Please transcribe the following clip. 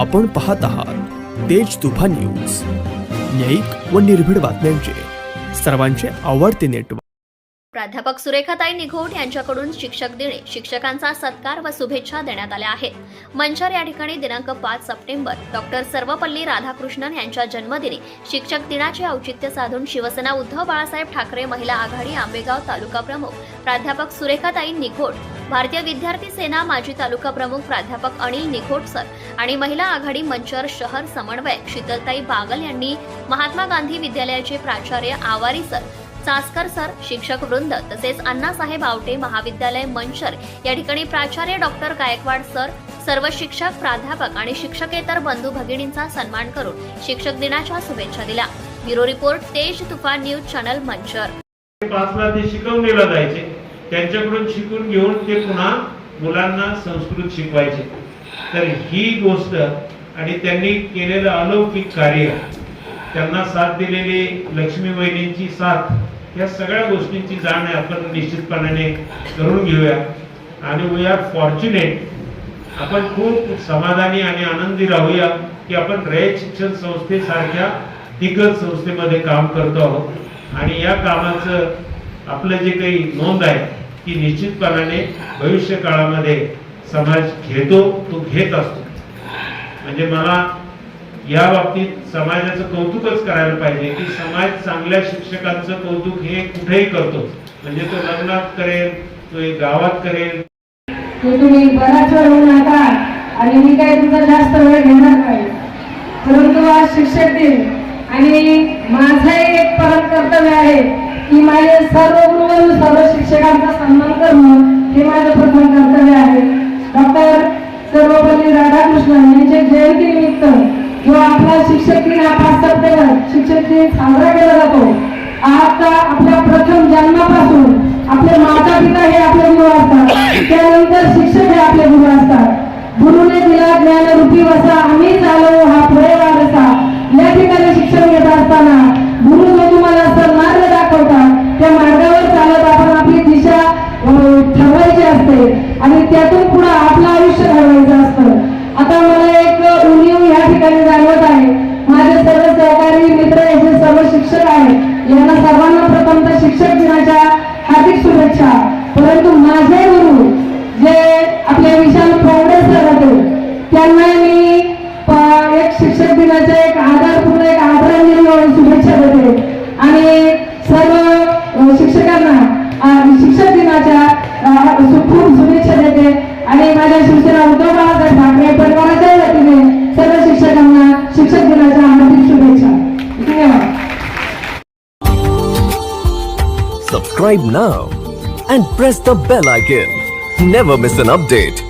आपण पाहत आहात तेज तुफान न्यूज. न्यायिक व निर्भीड बातम्यांचे. सर्वांचे आवडते नेटवर्क. प्राध्यापक सुरेखाताई निघोट यांच्याकडून शिक्षक दिने शिक्षकांचा सत्कार व शुभेच्छा देण्यात आल्या आहेत. मंचर या ठिकाणी दिनांक पाच सप्टेंबर डॉक्टर सर्वपल्ली राधाकृष्णन यांच्या जन्मदिनी शिक्षक दिनाचे औचित्य साधून शिवसेना उद्धव बाळासाहेब ठाकरे महिला आघाडी आंबेगाव तालुका प्रमुख प्राध्यापक सुरेखाताई निघोट भारतीय विद्यार्थी सेना माजी तालुका प्रमुख प्राध्यापक अनिल निघोट सर आणि महिला आघाडी मंचर शहर समन्वयक शीतलताई बागल यांनी महात्मा गांधी विद्यालयाचे प्राचार्य आवारी सर चासकर सर शिक्षक वृंद तसेच अण्णासाहेब आवटे महाविद्यालय मंचर या ठिकाणी प्राचार्य डॉक्टर गायकवाड सर सर्व शिक्षक प्राध्यापक आणि शिक्षकेतर बंधू भगिनींचा सन्मान करून शिक्षक दिनाच्या शुभेच्छा दिल्या. ब्युरो रिपोर्ट तेज तुफान न्यूज चॅनल मंचर. पाचला ते शिकवणीला जायचे. त्यांच्याकडून शिकून घेऊन ते पुन्हा मुलांना संस्कृत शिकवायचे. तर ही गोष्ट आणि त्यांनी केलेलं अलौकिक कार्य त्यांना साथ दिलेली लक्ष्मी वहिनींची साथ या सगळ्या गोष्टींची जाण आपण निश्चितपणाने करून घेऊया. आणि वी आर फॉर्च्युनेट आपण खूप समाधानी आणि आनंदी राहूया की आपण रयत शिक्षण संस्थेसारख्या दिग्गज संस्थेमध्ये काम करतो आहोत. आणि या कामाचं आपलं जे काही नोंद आहे की निश्चितपणाने भविष्य काळामध्ये समाज घेतो तो घेत असतो. म्हणजे मला या बाबतीत समाजाचं कौतुकच करायला पाहिजे की समाज चांगल्या शिक्षकांचं कौतुक हे कुठेही करतो. म्हणजे तो लग्नात करेल तो एक गावात करेल. तुम्ही बराच वेळ होऊन आता आणि मी काही तुमचा जास्त वेळ घेणार नाही. परंतु आज शिक्षक दिन. आणि माझंही एक परत कर्तव्य आहे की माझे सर्व गुरुवर सर्व शिक्षकांचा सन्मान करणं हे माझं प्रथम कर्तव्य आहे. डॉक्टर सर्वपल्ली राधाकृष्णन यांच्या जयंतीनिमित्त जो आपला शिक्षक दिन हा सप्टेंबर शिक्षक दिन साजरा केला जातो आता आपल्या प्रथम जन्मापासून आपले माता पिता हे आपले गुरु असतात. त्यानंतर शिक्षक हे आपले गुरु असतात. गुरुने दिला ज्ञानरूपी वसा आम्ही चालवू हा असते आणि त्यातून पुढे आपलं आयुष्य घालवायचं असतं. आता मला एक उणीव या ठिकाणी जाणवत आहे. माझे सर्व सहकारी मित्र याचे सर्व शिक्षक आहेत. यांना सर्वांना प्रथमतः शिक्षक दिनाच्या हार्दिक शुभेच्छा. परंतु माझे माझ्या शिवसेना उद्धव बाळासाहेब ठाकरे परिवाराच्या वतीने सर्व शिक्षकांना शिक्षक दिनाच्या हार्दिक शुभेच्छा धन्यवाद Subscribe now and press the bell icon. Never miss an update.